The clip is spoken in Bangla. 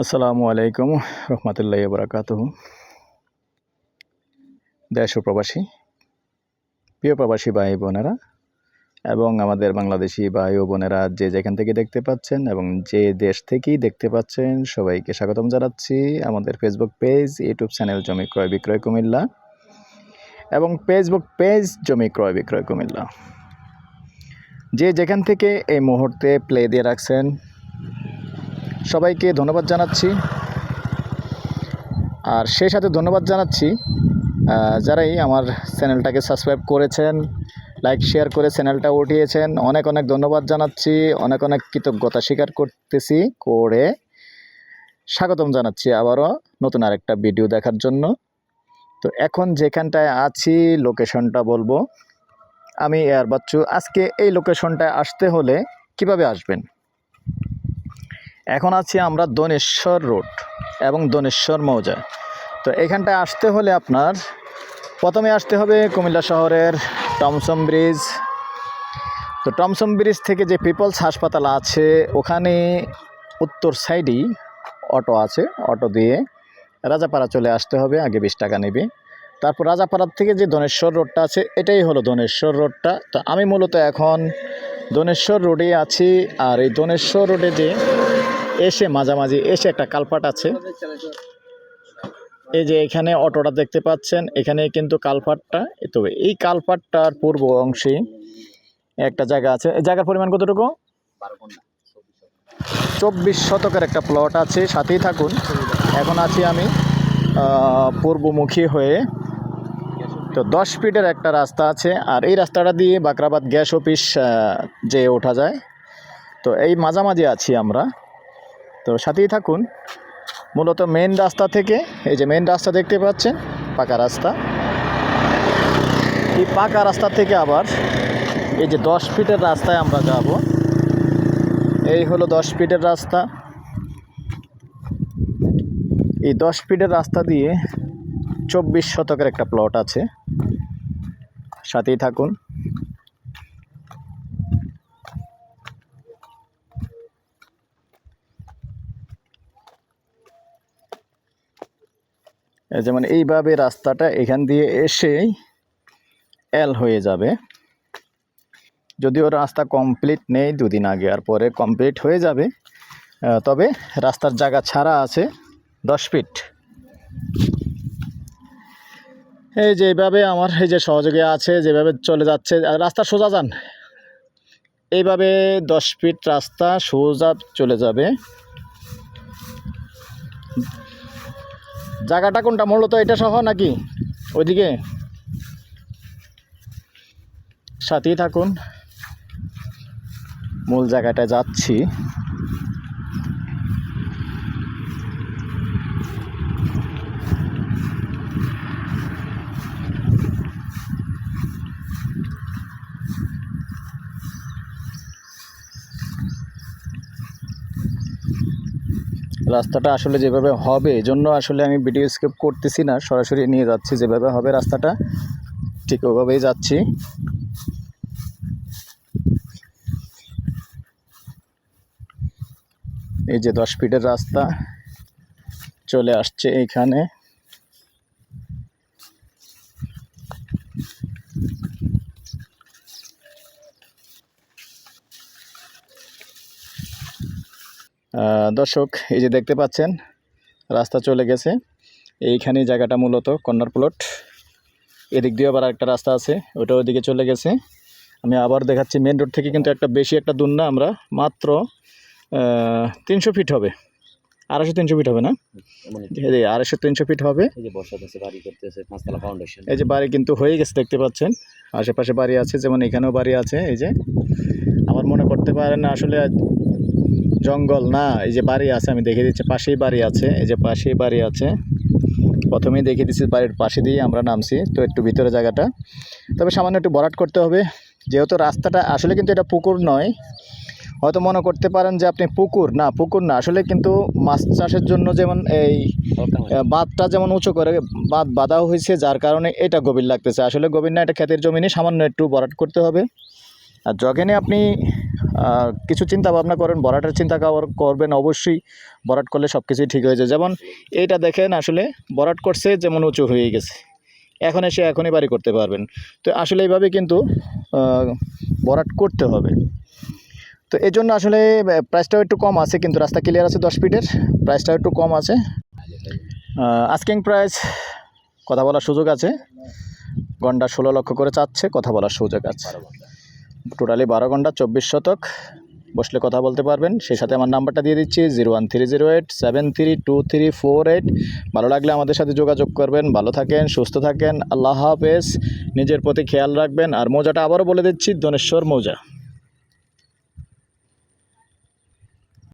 আসসালামু আলাইকুম রহমতুল্লাহ বরাকাত দেশ প্রবাসী, প্রিয় প্রবাসী ভাই বোনেরা এবং আমাদের বাংলাদেশি ভাই ও বোনেরা যে যেখান থেকে দেখতে পাচ্ছেন এবং যে দেশ থেকেই দেখতে পাচ্ছেন, সবাইকে স্বাগতম জানাচ্ছি আমাদের ফেসবুক পেজ ইউটিউব চ্যানেল জমি ক্রয় বিক্রয় কুমিল্লা এবং ফেসবুক পেজ জমি ক্রয় বিক্রয় কুমিল্লা। যে যেখান থেকে এই মুহূর্তে প্লে দিয়ে রাখছেন সবাইকে ধন্যবাদ জানাচ্ছি। আর সেই সাথে ধন্যবাদ জানাচ্ছি যারাই আমার চ্যানেলটাকে সাবস্ক্রাইব করেছেন, লাইক, শেয়ার করে চ্যানেলটা উঠিয়েছেন, অনেক অনেক ধন্যবাদ জানাচ্ছি, অনেক অনেক কৃতজ্ঞতা স্বীকার করতেছি করে স্বাগতম জানাচ্ছি আবারও নতুন আরেকটা ভিডিও দেখার জন্য। তো এখন যেখানটায় আছি, লোকেশনটা বলব। আমি এয়ার বাচ্চু আজকে এই লোকেশনটায় আসতে হলে কীভাবে আসবেন? এখন আছি আমরা দনেশ্বর রোড এবং দনেশ্বর মৌজায়। তো এখানটায় আসতে হলে আপনার প্রথমে আসতে হবে কুমিল্লা শহরের টমসম ব্রিজ। তো টমসম ব্রিজ থেকে যে পিপলস হাসপাতাল আছে, ওখানে উত্তর সাইডেই অটো আছে। অটো দিয়ে রাজাপাড়া চলে আসতে হবে, আগে বিশ টাকা নেবে। তারপর রাজাপাড়ার থেকে যে দনেশ্বর রোডটা আছে, এটাই হলো দনেশ্বর রোডটা। তো আমি মূলত এখন দনেশ্বর রোডে আছি, আর এই দনেশ্বর রোডে যে এসে মাঝামাঝি এসে একটা কালপাট আছে। এই যে এখানে অটোটা দেখতে পাচ্ছেন এখানে কিন্তু কালপাটটা। তবে এই কালপাটটার পূর্ব অংশে একটা জায়গা আছে। এই জায়গার পরিমাণ কতটুকু? চব্বিশ শতকের একটা প্লট আছে সাথেই থাকুন। এখন আছি আমি পূর্বমুখী হয়ে। তো দশ ফিটের একটা রাস্তা আছে আর এই রাস্তাটা দিয়ে বাকরাবাদ গ্যাস অফিস আহ, যে ওঠা যায়। তো এই মাঝামাঝি আছি আমরা। তো সাথেই থাকুন। মূলত মেন রাস্তা থেকে, এই যে মেন রাস্তা দেখতে পাচ্ছেন, পাকা রাস্তা। এই পাকা রাস্তা থেকে আবার এই যে দশ ফিটের রাস্তায় আমরা যাব। এই হলো দশ ফিটের রাস্তা। এই দশ ফিটের রাস্তা দিয়ে চব্বিশ শতকের একটা প্লট আছে। সাথেই থাকুন। যেমন এইভাবে রাস্তাটা এখান দিয়ে এসেই এল হয়ে যাবে। যদিও রাস্তা কমপ্লিট নেই, দুদিন আগে আর পরে কমপ্লিট হয়ে যাবে। তবে রাস্তার জায়গা ছাড়া আছে দশ ফিট এই যে এইভাবে আমার এই যে সহযোগী আছে, যেভাবে চলে যাচ্ছে রাস্তা সোজা যান। এইভাবে দশ ফিট রাস্তা সোজা চলে যাবে। জায়গাটা কোনটা? মূলত এটা সহ নাকি? ওইদিকে? সাথেই থাকুন। মূল জায়গাটা যাচ্ছি। রাস্তাটা আসলে যেভাবে হবে জন্য আসলে আমি ভিডিও স্কেপ করতেছি না, সরাসরি নিয়ে যাচ্ছি যেভাবে হবে রাস্তাটা। ঠিক ওভাবেই যাচ্ছি। এই যে দশ ফিটের রাস্তা, চলে আসছে এইখানে। দর্শক এই যে দেখতে পাচ্ছেন রাস্তা চলে গেছে। এইখানে জায়গাটা মূলত কর্নার প্লট। এদিক দিয়ে আবার একটা রাস্তা আছে ওটা ওদিকে চলে গেছে। আমি আবার দেখাচ্ছি মেন রোড থেকে কিন্তু একটা বেশি একটা দূর না আমরা মাত্র তিনশো ফিট হবে। আড়াইশো তিনশো ফিট হবে না? এই আড়াইশো তিনশো ফিট হবে। এই যে বাড়ি করতেছে পাঁচতলা ফাউন্ডেশন এই যে বাড়ি কিন্তু হয়ে গেছে দেখতে পাচ্ছেন। আশেপাশে বাড়ি আছে যেমন এখানেও বাড়ি আছে এই যে। আমার মনে করতে পারেন আসলে জঙ্গল না এই যে বাড়ি আছে আমি দেখে দিচ্ছি পাশেই বাড়ি আছে এই যে পাশেই বাড়ি আছে। প্রথমেই দেখিয়ে দিচ্ছি বাড়ির পাশে দিয়ে আমরা নামছি তো একটু ভিতরে জায়গাটা। তবে সামান্য একটু বরাট করতে হবে যেহেতু রাস্তাটা আসলে কিন্তু এটা পুকুর নয়। হয়তো মনে করতে পারেন যে আপনি পুকুর না পুকুর না আসলে কিন্তু মাছ চাষের জন্য যেমন এই বাঁধটা যেমন উঁচু করে বাঁধ বাঁধা হয়েছে যার কারণে এটা গভীর লাগতেছে। আসলে গভীর না এটা ক্ষেতের জমিনে সামান্য একটু বরাট করতে হবে। আর যখনই আপনি কিছু চিন্তা ভাবনা করেন, বরাটের চিন্তা কর- করবেন অবশ্যই। বরাট করলে সব কিছুই ঠিক হয়ে যায়। যেমন এইটা দেখেন আসলে, বরাট করছে যেমন উঁচু হয়ে গেছে। এখন এসে এখনই বাড়ি করতে পারবেন। তো আসলে এইভাবে কিন্তু বরাট করতে হবে। তো এই জন্য আসলে প্রাইসটাও একটু কম আছে, কিন্তু রাস্তা ক্লিয়ার আছে দশ ফিটের প্রাইসটাও একটু কম আছে। আস্কিং প্রাইস কথা বলার সুযোগ আছে। ঘণ্টা ষোলো লক্ষ করে চাচ্ছে, কথা বলার সুযোগ আছে। টোটালি বারো ঘণ্টা চব্বিশ শতক। বসলে কথা বলতে পারবেন। সেই সাথে আমার নাম্বারটা দিয়ে দিচ্ছি zero one three zero eight, seven three two three four eight. ভালো লাগলে আমাদের সাথে যোগাযোগ করবেন। ভালো থাকেন, সুস্থ থাকেন। আল্লাহ হাফেজ। নিজের প্রতি খেয়াল রাখবেন। আর মৌজাটা আবারও বলে দিচ্ছি, ধনেশ্বর মৌজা।